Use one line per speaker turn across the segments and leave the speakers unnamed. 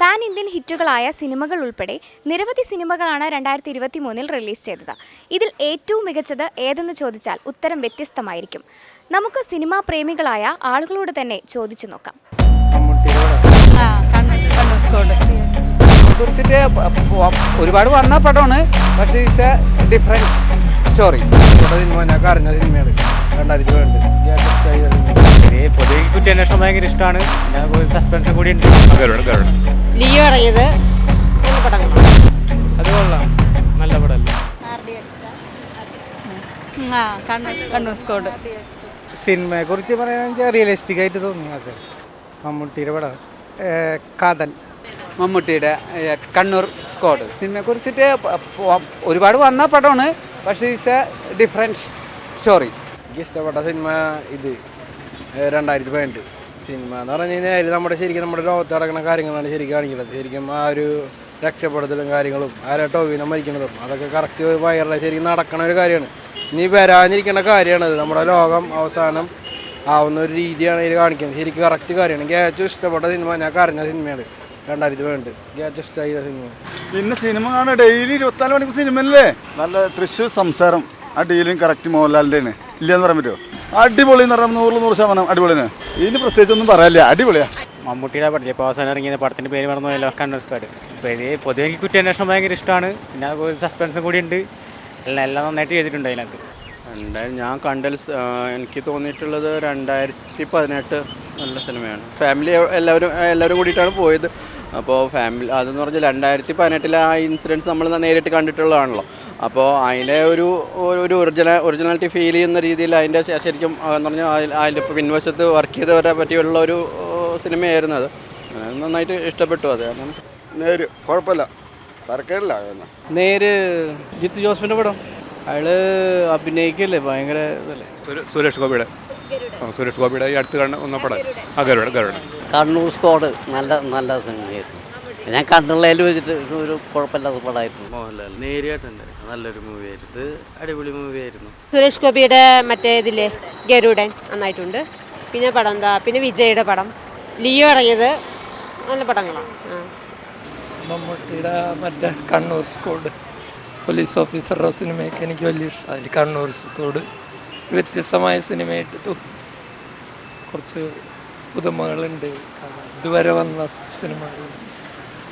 Pan Indian ഹിറ്റുകളായ സിനിമകൾ ഉൾപ്പെടെ നിരവധി സിനിമകളാണ് രണ്ടായിരത്തി ഇരുപത്തി മൂന്നിൽ റിലീസ് ചെയ്തത്. ഇതിൽ ഏറ്റവും മികച്ചത് ഏതെന്ന് ചോദിച്ചാൽ ഉത്തരം വ്യത്യസ്തമായിരിക്കും. നമുക്ക് സിനിമാ പ്രേമികളായ ആളുകളോട് തന്നെ ചോദിച്ചു നോക്കാം.
ഒരുപാട് വന്ന പടമാണ് പക്ഷേ ഇറ്റ്സ് എ ഡിഫറെന്റ് സ്റ്റോറി
സിനിമയാണ് രണ്ടായിരത്തി രണ്ട്
പൊതുവെ കുറ്റാന്വേഷണം ഭയങ്കര ഇഷ്ടമാണ്. സസ്പെൻഷൻ കൂടി ഉണ്ട്.
ലീവ് ഇറങ്ങിയത്
അത് കൊള്ളാം. നല്ല പടമല്ലേ?
ആ കണ്ണൂർ സ്കോഡ്.
സിനിമയെ കുറിച്ച് പറയുകയാണെങ്കിൽ റിയലിസ്റ്റിക് ആയിട്ട് തോന്നി അത്. മമ്മൂട്ടിയുടെ പടം. കാതൽ.
മമ്മൂട്ടിയുടെ കണ്ണൂർ സ്കോഡ്. സിനിമയെ കുറിച്ചിട്ട് ഒരുപാട് വന്ന പടമാണ് പക്ഷേ ഇറ്റ്സ് എ ഡിഫറെന്റ് സ്റ്റോറി
എനിക്ക് ഇഷ്ടപ്പെട്ട സിനിമ ഇത്. രണ്ടായിരത്തി പതിനെട്ട്. സിനിമ എന്ന് പറഞ്ഞു കഴിഞ്ഞാൽ നമ്മുടെ ശരിക്കും നമ്മുടെ ലോകത്ത് നടക്കുന്ന കാര്യങ്ങളാണ് ശരിക്കും കാണിക്കുന്നത്. ശരിക്കും ആ ഒരു രക്ഷപ്പെടുത്തലും കാര്യങ്ങളും ആരെ ടോവിനെ മരിക്കുന്നതും അതൊക്കെ കറക്റ്റ് വയറിലെ ശരിക്കും നടക്കണ ഒരു കാര്യമാണ്. ഇനി വരാനിരിക്കുന്ന കാര്യമാണത്. നമ്മുടെ ലോകം അവസാനം ആവുന്ന ഒരു രീതിയാണ് ഇതിൽ കാണിക്കുന്നത്. ശരിക്കും കറക്റ്റ് കാര്യമാണ്. എനിക്ക് ഏറ്റവും ഇഷ്ടപ്പെട്ട സിനിമ ഞാൻ കരഞ്ഞ സിനിമയാണ് രണ്ടായിരത്തി പതിനെട്ട്. ഏറ്റവും ഇഷ്ടമായ സിനിമ.
പിന്നെ സിനിമ കാണാൻ ഡെയിലി ഇരുപത്തിനാല് മണിക്കൂർ സിനിമ അല്ലേ നല്ല തൃശ്ശൂർ സംസാരം. ആ ഡീലും കറക്റ്റ് മോഹൻലാലിന്റെ ആണ് ഇല്ലയെന്ന് പറയാൻ പറ്റുമോ അടിപൊളി എന്ന് പറഞ്ഞാൽ നൂറിൽ നൂറ് ശതമാനം അടിപൊളിയാണ്. ഇതിന് പ്രത്യേകിച്ച് ഒന്നും പറയാനില്ല. അടിപൊളിയാ.
മമ്മൂട്ടിയുടെ പടം ഇപ്പോൾ അവസാനം ഇറങ്ങിയ പടത്തിന്റെ പേര് പറഞ്ഞല്ലോ കണ്ണൂർ സ്ക്വാഡ് ഇപ്പോൾ ഇത് പൊതുവെ എനിക്ക് കുറ്റാന്വേഷണം ഭയങ്കര ഇഷ്ടമാണ്. പിന്നെ സസ്പെൻസും കൂടി ഉണ്ട്. എല്ലാം എല്ലാം നന്നായിട്ട് ചെയ്തിട്ടുണ്ട് അതിനകത്ത്.
രണ്ടായിരം ഞാൻ കണ്ടൽ എനിക്ക് തോന്നിയിട്ടുള്ളത് രണ്ടായിരത്തി പതിനെട്ട് നല്ല സിനിമയാണ്. ഫാമിലി എല്ലാവരും എല്ലാവരും കൂടിയിട്ടാണ് പോയത്. അപ്പോൾ ഫാമിലി അതെന്ന് പറഞ്ഞാൽ രണ്ടായിരത്തി പതിനെട്ടിലെ ആ ഇൻസിഡൻസ് നമ്മൾ നേരിട്ട് കണ്ടിട്ടുള്ളതാണല്ലോ. അപ്പോൾ അതിന്റെ ഒരു ഒരു ഒറിജിനൽ ഒറിജിനാലിറ്റി ഫീൽ ചെയ്യുന്ന രീതിയിൽ അതിന്റെ ശരിക്കും എന്ന് പറഞ്ഞാൽ അതിൽ അതിന്റെ പിൻവശത്ത് വർക്ക് ചെയ്തവരെ പറ്റിയുള്ള ഒരു സിനിമയായിരുന്നു അത്. നന്നായിട്ട് ഇഷ്ടപ്പെട്ടു അത്. കാരണം
നേര് കുഴപ്പമില്ല. തരക്കേടില്ല
നേര് ജിത്തു ജോസഫിന്റെ പടം. അയാൾ അഭിനയിക്കല്ലേ? ഭയങ്കര ഇതല്ലേ?
സുരേഷ് ഗോപിയുടെ. സുരേഷ് ഗോപിയുടെ ഈ അടുത്ത് കണ്ട ഒന്ന പടം. ആ ഗരുഡ ഗരുഡ
കണ്ണൂർ സ്കോഡ് നല്ല നല്ല സിനിമയായിരുന്നു. ഞാൻ കണ്ടുള്ളതിൽ വെച്ചിട്ട് ഒരു കുഴപ്പമില്ലാത്ത പടമായിരുന്നു.
മോഹൻലാൽ നേരിയായിട്ടുണ്ട്. നല്ലൊരു മൂവി ആയിരുന്നു. അടിപൊളി മൂവി ആയിരുന്നു.
സുരേഷ് ഗോപിയുടെ മറ്റേ ഇതില്ലേ ഗരുഡൻ നന്നായിട്ടുണ്ട്. പിന്നെ പടം എന്താ? പിന്നെ വിജയുടെ പടം. ലിയോ ഇറങ്ങിയത് നല്ല പടങ്ങളാണ്.
മമ്മൂട്ടിയുടെ മറ്റേ കണ്ണൂർ സ്കോഡ് പോലീസ് ഓഫീസറുടെ സിനിമയൊക്കെ എനിക്ക് വലിയ ഇഷ്ടം അതിൽ കണ്ണൂർ സ്കോഡ് വ്യത്യസ്തമായ സിനിമയായിട്ട് തോന്നി കുറച്ച് പുതുമകളുണ്ട്. ഇതുവരെ വന്ന സിനിമകൾ.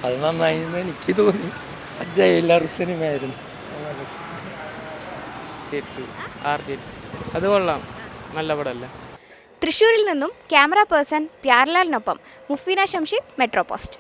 അത് നന്നായി എന്ന് എനിക്ക് തോന്നി. ജയിലർ സിനിമയായിരുന്നു.
അത് കൊള്ളാം. നല്ല പടമല്ലേ?
തൃശ്ശൂരിൽ നിന്നും ക്യാമറ പേഴ്സൺ പ്യാർലാലിനൊപ്പം മുഫീന ഷംഷീദ് മെട്രോ പോസ്റ്റ്.